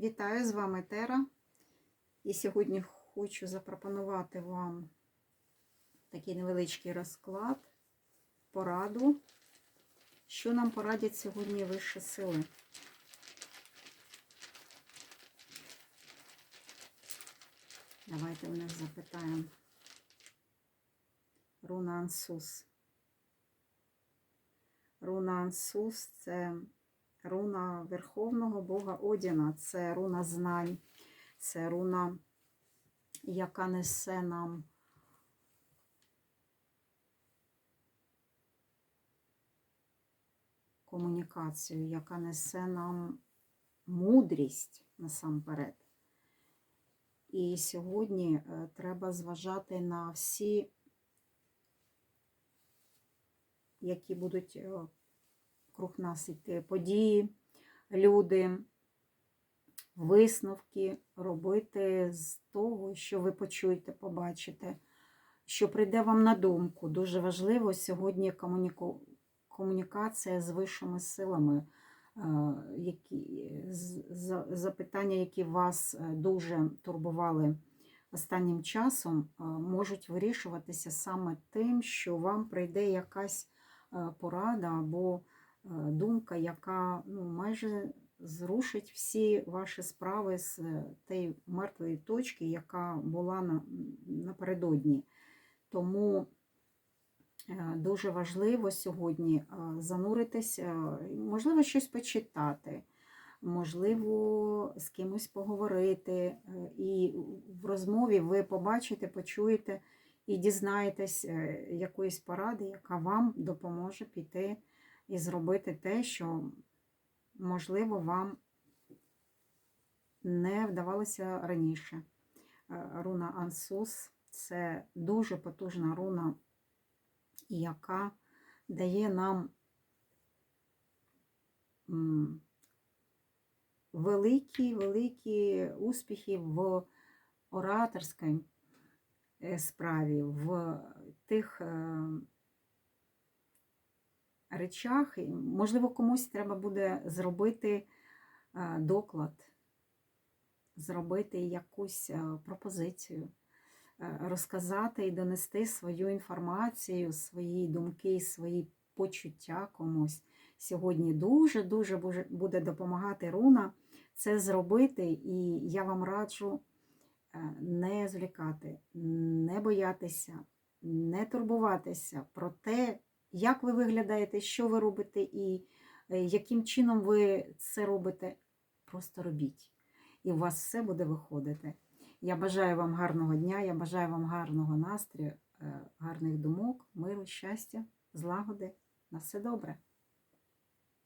Вітаю з вами Тера. І сьогодні хочу запропонувати вам такий невеличкий розклад, пораду, що нам порадять сьогодні вищі сили. Давайте у них запитаємо. Руна Ансус. Руна Ансус це руна Верховного Бога Одіна, це руна знань, це руна, яка несе нам комунікацію, яка несе нам мудрість насамперед. І сьогодні е, треба зважати на всі, які будуть е, круг нас події, люди, висновки робити з того, що ви почуєте, побачите, що прийде вам на думку. Дуже важливо сьогодні комуніку... комунікація з вищими силами, е, які... запитання, які вас е, дуже турбували. Останнім часом е, можуть вирішуватися саме тим, що вам прийде якась порада або думка, яка ну, майже зрушить всі ваші справи з е, тієї мертвої точки, яка була на, напередодні. Тому е, дуже важливо сьогодні е, зануритися, можливо, щось почитати, можливо, з кимось поговорити. І в розмові ви побачите, почуєте і дізнаєтесь якоїсь поради, яка вам допоможе піти і зробити те, що, можливо, вам не вдавалося раніше. Е, Руна Ансус це дуже потужна руна, яка дає нам великі, великі успіхи в ораторській е, справі, в тих е, речах. І, Можливо, комусь треба буде зробити е, доклад, зробити якусь е, пропозицію, е, розказати і донести свою інформацію, свої думки, свої почуття комусь. Сьогодні дуже-дуже буде допомагати руна це зробити, і я вам раджу не звлікати, не боятися, не турбуватися про те, як ви виглядаєте, що ви робите і е, яким чином ви це робите. Просто робіть. І у вас все буде виходити. Я бажаю вам гарного дня, я бажаю вам гарного настрою, е, гарних думок, миру, щастя, злагоди. На все добре.